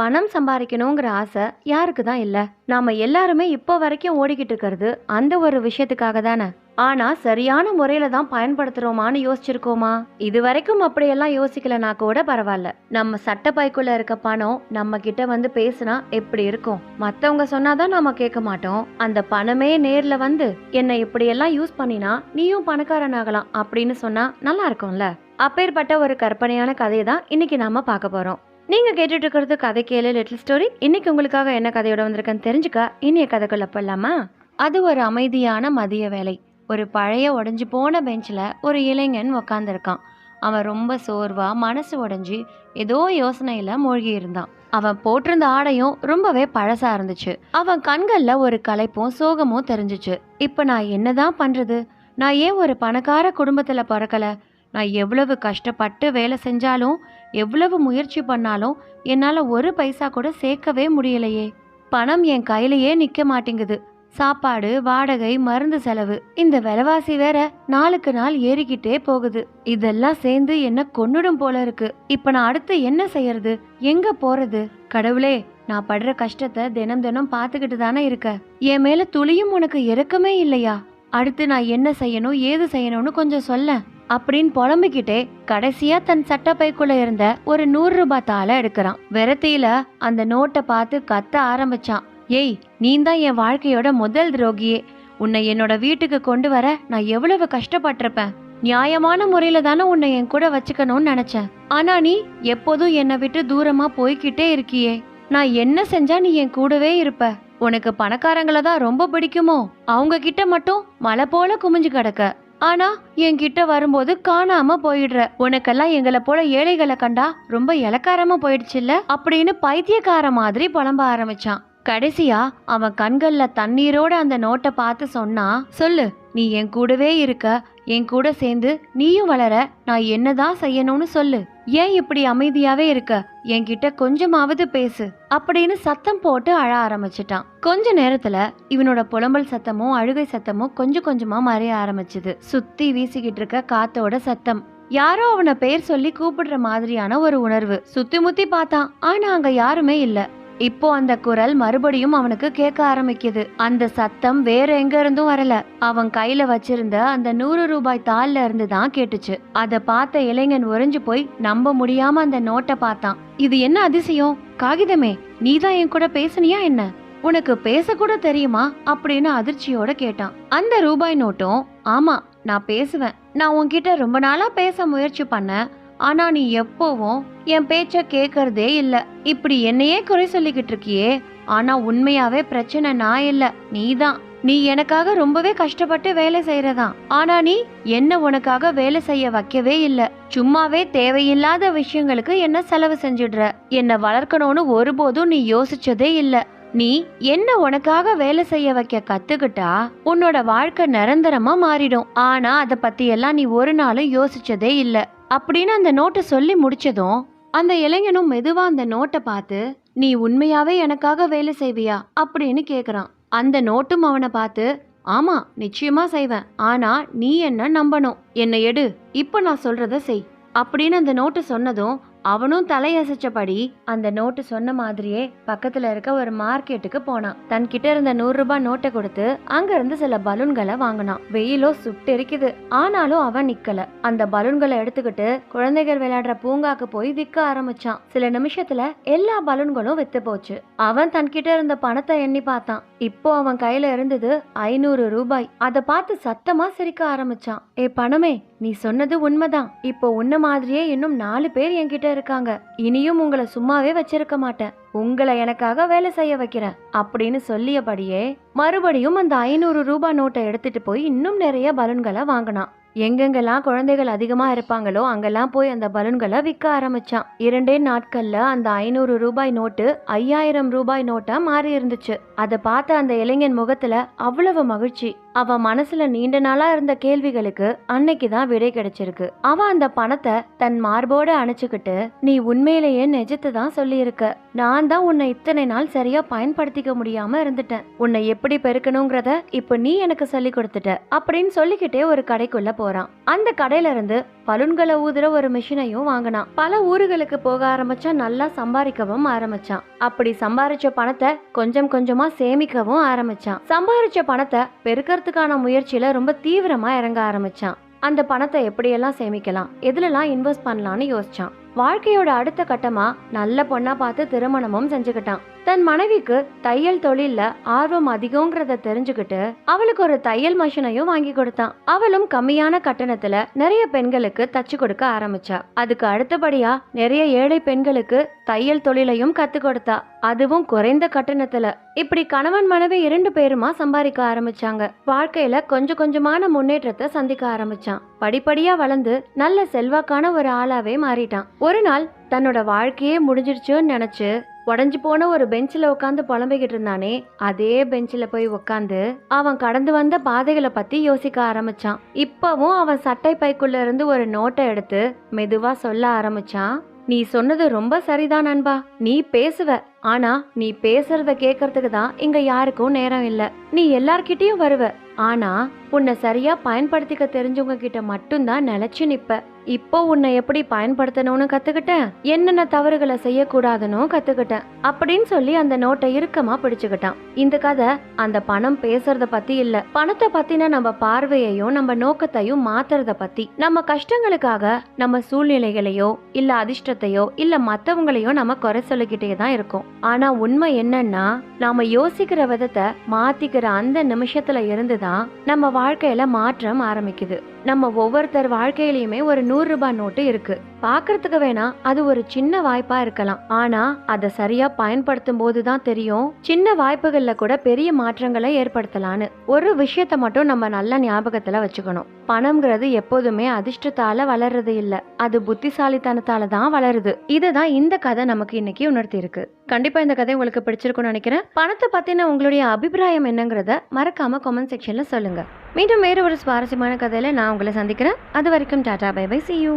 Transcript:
பணம் சம்பாதிக்கணுங்கிற ஆசை யாருக்கு தான் இல்லை? நாம எல்லாருமே இப்போ வரைக்கும் ஓடிக்கிட்டு இருக்கிறது அந்த ஒரு விஷயத்துக்காக தானே. ஆனா சரியான முறையில தான் பயன்படுத்துறோமான்னு யோசிச்சிருக்கோமா? இது வரைக்கும் அப்படியெல்லாம் யோசிக்கலனா கூட பரவாயில்ல. நம்ம சட்டப்பைக்குள்ள இருக்க பணம் நம்ம கிட்ட வந்து பேசுனா எப்படி இருக்கும்? மத்தவங்க சொன்னாதான் நாம கேட்க மாட்டோம். அந்த பணமே நேர்ல வந்து என்னை இப்படியெல்லாம் யூஸ் பண்ணினா நீயும் பணக்காரன் ஆகலாம் அப்படின்னு சொன்னா நல்லா இருக்கும்ல? அப்பேற்பட்ட ஒரு கற்பனையான கதையை தான் இன்னைக்கு நாம பார்க்க போறோம். நீங்க கேட்டுட்டு இருக்கிறது கதை கேளு லிட்டில் ஸ்டோரி இன்னைக்கு உங்களுக்காக என்ன கதையோட வந்திருக்கேன்னு தெரிஞ்சுக்க இனிய கதைக்குள்ள போடலாமா அது ஒரு அமைதியான மதிய வேலை. ஒரு பழைய உடஞ்சி போன பெஞ்சில் ஒரு இளைஞன் உக்காந்துருக்கான். அவன் ரொம்ப சோர்வா மனசு உடஞ்சி ஏதோ யோசனையில மூழ்கி இருந்தான் அவன் போட்டிருந்த ஆடையும் ரொம்பவே பழசா இருந்துச்சு. அவன் கண்கள்ல ஒரு களைப்பும் சோகமும் தெரிஞ்சுச்சு. இப்ப நான் என்னதான் பண்றது? நான் ஏன் ஒரு பணக்கார குடும்பத்துல பிறக்கல? நான் எவ்வளவு கஷ்டப்பட்டு வேலை செஞ்சாலும் எவ்வளவு முயற்சி பண்ணாலும் என்னால் ஒரு பைசா கூட சேர்க்கவே முடியலையே. பணம் என் கையிலேயே நிற்க மாட்டேங்குது. சாப்பாடு வாடகை மருந்து செலவு இந்த விலைவாசி வேற நாளுக்கு நாள் ஏறிக்கிட்டே போகுது. இதெல்லாம் சேர்ந்து என்ன கொன்னுடும் போல இருக்கு. இப்ப நான் அடுத்து என்ன செய்யறது? எங்க போறது? கடவுளே நான் படுற கஷ்டத்தை தினம் தினம் பார்த்துக்கிட்டு தானே இருக்க. என் மேல துளியும் உனக்கு இறக்கமே இல்லையா? அடுத்து நான் என்ன செய்யணும் ஏது செய்யணும்னு கொஞ்சம் சொல்லேன். அப்படின்னு புலம்பிக்கிட்டே கடைசியா தன் சட்டப்பைக்குள்ள இருந்த ஒரு நூறு ரூபாய் தாளை எடுக்கிறான். விரத்தியில அந்த நோட்டை பார்த்து கத்த ஆரம்பிச்சான். ஏய் நீ தான் என் வாழ்க்கையோட முதல் துரோகியே. உன்னை என்னோட வீட்டுக்கு கொண்டு வர நான் எவ்வளவு கஷ்டப்பட்டிருப்பேன். நியாயமான முறையில தானே உன்னை என் கூட வச்சுக்கணும்னு நினைச்சேன். ஆனா நீ எப்போதும் என்னை விட்டு தூரமா போய்கிட்டே இருக்கியே. நான் என்ன செஞ்சா நீ என் கூடவே இருப்ப? உனக்கு பணக்காரங்கள தான் ரொம்ப பிடிக்குமோ? அவங்க கிட்ட மட்டும் மலை போல குமிஞ்சு கிடக்க. ஆனா என்கிட்ட வரும்போது காணாம போயிடுற. உனக்கெல்லாம் எங்களை போல ஏழைகளை கண்டா ரொம்ப இலக்காரமா போயிடுச்சுல்ல? அப்படின்னு பைத்தியக்கார மாதிரி புலம்ப ஆரம்பிச்சான். கடைசியா அவன் கண்கள்ல தண்ணீரோட அந்த நோட்டை பார்த்து சொன்னா சொல்லு நீ என் கூடவே இருக்க. என் கூட சேர்ந்து நீயும் வளர. நான் என்னதான் செய்யணும்னு சொல்லு. ஏன் இப்படி அமைதியாவே இருக்க? என்கிட்ட கொஞ்சமாவது பேசு அப்படின்னு சத்தம் போட்டு அழ ஆரம்பிச்சிட்டான். கொஞ்ச நேரத்துல இவனோட புலம்பல் சத்தமும் அழுகை சத்தமும் கொஞ்சம் கொஞ்சமா மறைய ஆரம்பிச்சுது. சுத்தி வீசிக்கிட்டு இருக்க காத்தோட சத்தம். யாரோ அவனை பேர் சொல்லி கூப்பிடுற மாதிரியான ஒரு உணர்வு. சுத்தி முத்தி பார்த்தான். ஆனா அங்க யாருமே இல்லை. இப்போ அந்த குரல் மறுபடியும் அவனுக்கு கேட்க ஆரம்பிக்குது. அந்த சத்தம் வேற எங்க இருந்தும் வரல. அவன் கையில வச்சிருந்த அந்த நூறு ரூபாய் தாள்ல இருந்து தான் கேட்டுச்சு. அத பார்த்த இளைஞன் உறைஞ்சு போய் நம்ப முடியாம அந்த நோட்டை பார்த்தான். இது என்ன அதிசயம்? காகிதமே நீதான் என் கூட பேசுனியா என்ன? உனக்கு பேச கூட தெரியுமா? அப்படின்னு அதிர்ச்சியோட கேட்டான். அந்த ரூபாய் நோட்டும் ஆமா நான் பேசுவேன். நான் உன்கிட்ட ரொம்ப நாளா பேச முயற்சி பண்ணேன். ஆனா நீ எப்பவும் என் பேச்ச கேக்குறதே இல்ல. இப்படி என்னையே குறை சொல்லிக்கிட்டு இருக்கியே. ஆனா உண்மையாவே பிரச்சனை நான் இல்ல. நீதான். நீ எனக்காக ரொம்பவே கஷ்டப்பட்டு வேலை செய்யறதான் ஆனா நீ என்ன உனக்காக வேலை செய்ய வைக்கவே இல்ல. சும்மாவே தேவையில்லாத விஷயங்களுக்கு என்ன செலவு செஞ்சிடுற? என்ன வளர்க்கணும்னு ஒருபோதும் நீ யோசிச்சதே இல்ல. நீ என்ன உனக்காக வேலை செய்ய வைக்க கத்துக்கிட்டா உன்னோட வாழ்க்கை நிரந்தரமா மாறிடும். ஆனா அத பத்தி எல்லாம் நீ ஒரு நாளும் யோசிச்சதே இல்லை. அப்படின்னு அந்த நோட்டை சொல்லி முடிச்சதும் அந்த இளைஞனும் மெதுவா அந்த நோட்டை பார்த்து நீ உண்மையாவே எனக்காக வேலை செய்வியா? அப்படின்னு கேக்குறான். அந்த நோட்டும் அவனை பார்த்து ஆமா நிச்சயமா செய்வேன். ஆனா நீ என்ன நம்பணும்? என்னை எடு. இப்ப நான் சொல்றத செய். அப்படின்னு அந்த நோட்டு சொன்னதும் அவனும் தலையசைச்சபடி அந்த நோட்டு சொன்ன மாதிரியே பக்கத்துல இருக்க ஒரு மார்க்கெட்டுக்கு போனான். தன்கிட்ட இருந்த நூறு ரூபாய் நோட்டை கொடுத்து அங்க இருந்து சில பலூன்களை வாங்கினான். வெயிலோ சுட்டெரிக்குது ஆனாலும் அவன் நிக்கல. அந்த பலூன்களை எடுத்துக்கிட்டு குழந்தைகள் விளையாடுற பூங்காக்கு போய் விற்க ஆரம்பிச்சான். சில நிமிஷத்துல எல்லா பலூன்களும் வித்து போச்சு. அவன் தன்கிட்ட இருந்த பணத்தை எண்ணி பார்த்தான். இப்போ அவன் கையில இருந்தது ஐநூறு ரூபாய். அதை பார்த்து சத்தமா சிரிக்க ஆரம்பிச்சான். ஏ பணமே நீ சொன்னது உண்மைதான். இப்போ உன்ன மாதிரியே இன்னும் நாலு பேர் என்கிட்ட இருக்காங்க. இனியும் உங்களை சும்மாவே வச்சிருக்க மாட்டேன். உங்களை எனக்காக வேலை செய்ய வைக்கிறேன். அப்படின்னு சொல்லியபடியே மறுபடியும் அந்த ஐநூறு ரூபாய் நோட்டை எடுத்துட்டு போய் இன்னும் நிறைய பலூன்களை வாங்கினான். எங்கெங்கெல்லாம் குழந்தைகள் அதிகமா இருப்பாங்களோ அங்கெல்லாம் போய் அந்த பலூன்களை விற்க ஆரம்பிச்சான். இரண்டே நாட்கள்ல அந்த ஐநூறு ரூபாய் நோட்டு ஐயாயிரம் ரூபாய் நோட்டாக மாறி இருந்துச்சு. அதை பார்த்த அந்த இளைஞன் முகத்துல அவ்வளவு மகிழ்ச்சி. அவன் மனசுல நீண்ட நாளா இருந்த கேள்விகளுக்கு அன்னைக்கு தான் விடை கிடைச்சிருக்கு. அவன் அந்த பணத்தை தன் மார்போட அணைச்சுக்கிட்டு நீ உண்மையிலேயே நிஜத்தை தான் சொல்லியிருக்க. நான் தான் உன்னை இத்தனை நாள் சரியா பயன்படுத்திக்க முடியாம இருந்துட்டேன். உன்னை எப்படி பெருக்கணுங்கிறத இப்ப நீ எனக்கு சொல்லி கொடுத்துட்ட. அப்படின்னு சொல்லிக்கிட்டே ஒரு கடைக்குள்ள போறான். அந்த கடையில இருந்து பலூன்களை ஊதுற ஒரு மிஷினையும் வாங்கினான். பல ஊர்களுக்கு போக ஆரம்பிச்சான் நல்லா சம்பாதிக்கவும் ஆரம்பிச்சான். அப்படி சம்பாரிச்ச பணத்தை கொஞ்சம் கொஞ்சமா சேமிக்கவும் ஆரம்பிச்சான். சம்பாரிச்ச பணத்தை பெருக்கறதுக்கான முயற்சியில ரொம்ப தீவிரமா இறங்க ஆரம்பிச்சான். அந்த பணத்தை எப்படியெல்லாம் சேமிக்கலாம்? எதுலலாம் இன்வெஸ்ட் பண்ணலாம்னு யோசிச்சான். வாழ்க்கையோட அடுத்த கட்டமா நல்ல பொண்ணா பார்த்து திருமணமும் செஞ்சுக்கிட்டான். தன் மனைவிக்கு தையல் தொழில்ல ஆர்வம் அதிகங்கிறத தெரிஞ்சுக்கிட்டு அவளுக்கு ஒரு தையல் மிஷினையும் வாங்கி கொடுத்தான். அவளும் கம்மியான கட்டணத்துல நிறைய பெண்களுக்கு தச்சு கொடுக்க ஆரம்பிச்சா. அதுக்கு அடுத்தபடியா நிறைய ஏழை பெண்களுக்கு தையல் தொழிலையும் கத்து கொடுத்தா. அதுவும் குறைந்த கட்டணத்துல. இப்படி கணவன் மனைவி இரண்டு பேருமா சம்பாதிக்க ஆரம்பிச்சாங்க. வாழ்க்கையில கொஞ்சம் கொஞ்சமான முன்னேற்றத்தை சந்திக்க ஆரம்பிச்சான். படிப்படியா வளர்ந்து நல்ல செல்வாக்கான ஒரு ஆளாவே மாறிட்டான். ஒரு நாள் தன்னோட வாழ்க்கையே முடிஞ்சிருச்சுன்னு நினைச்சு உடஞ்சி போன ஒரு பெஞ்சில் உட்காந்து புலம்பிக்கிட்டு இருந்தானே அதே பெஞ்சில் போய் உட்காந்து அவன் கடந்து வந்த பாதைகளை பற்றி யோசிக்க ஆரம்பிச்சான். இப்போவும் அவன் சட்டை பைக்குள்ள இருந்து ஒரு நோட்டை எடுத்து மெதுவாக சொல்ல ஆரம்பிச்சான். நீ சொன்னது ரொம்ப சரிதான் நண்பா. நீ பேசுவ. ஆனா நீ பேசுறத கேட்கறதுக்கு தான் இங்க யாருக்கும் நேரம் இல்ல. நீ எல்லார்கிட்டயும் வருவ. ஆனா உன்னை சரியா பயன்படுத்திக்க தெரிஞ்சவங்க கிட்ட மட்டும்தான் நிலைச்சு நிப்ப. இப்போ உன்னை எப்படி பயன்படுத்தணும்னு கத்துக்கிட்டேன். என்னென்ன தவறுகளை செய்யக்கூடாதுன்னு கத்துக்கிட்டேன். அப்படின்னு சொல்லி அந்த நோட்டை இறுக்கமா பிடிச்சுக்கிட்டான். இந்த கதை அந்த பணம் பேசுறத பத்தி இல்ல. பணத்தை பத்தின நம்ம பார்வையையும் நம்ம நோக்கத்தையும் மாத்துறத பத்தி. நம்ம கஷ்டங்களுக்காக நம்ம சூழ்நிலைகளையோ இல்ல அதிர்ஷ்டத்தையோ இல்ல மத்தவங்களையோ நம்ம குறை சொல்லிக்கிட்டே தான் இருக்கோம். ஆனா உண்மை என்னன்னா நாம யோசிக்கிற விதத்தை மாத்திக்கிற அந்த நிமிஷத்துல இருந்துதான் நம்ம வாழ்க்கையில மாற்றம் ஆரம்பிக்குது. நம்ம ஒவ்வொருத்தர் வாழ்க்கையிலயுமே ஒரு நூறு ரூபாய் நோட்டு இருக்கு. பாக்குறதுக்கு வேணா அது ஒரு சின்ன வாய்ப்பா இருக்கலாம். ஆனா அதை சரியா பயன்படுத்தும் போதுதான் தெரியும் சின்ன வாய்ப்புகள்ல கூட பெரிய மாற்றங்களை ஏற்படுத்தலான்னு. ஒரு விஷயத்த மட்டும் நம்ம நல்ல ஞாபகத்துல வச்சுக்கணும். பணம்ங்கிறது எப்போதுமே அதிர்ஷ்டத்தால வளர்றது இல்ல. அது புத்திசாலித்தனத்தால தான் வளருது. இதுதான் இந்த கதை நமக்கு இன்னைக்கு உணர்த்தி இருக்கு கண்டிப்பா இந்த கதை உங்களுக்கு பிடிச்சிருக்கும்னு நினைக்கிறேன். பணத்தை பத்தின உங்களுடைய அபிப்பிராயம் என்னங்கிறத மறக்காம கமெண்ட் செக்ஷன்ல சொல்லுங்க. மீண்டும் வேறு ஒரு சுவாரஸ்யமான கதையில நான் உங்களை சந்திக்கிறேன். அது வரைக்கும் tata bye bye see you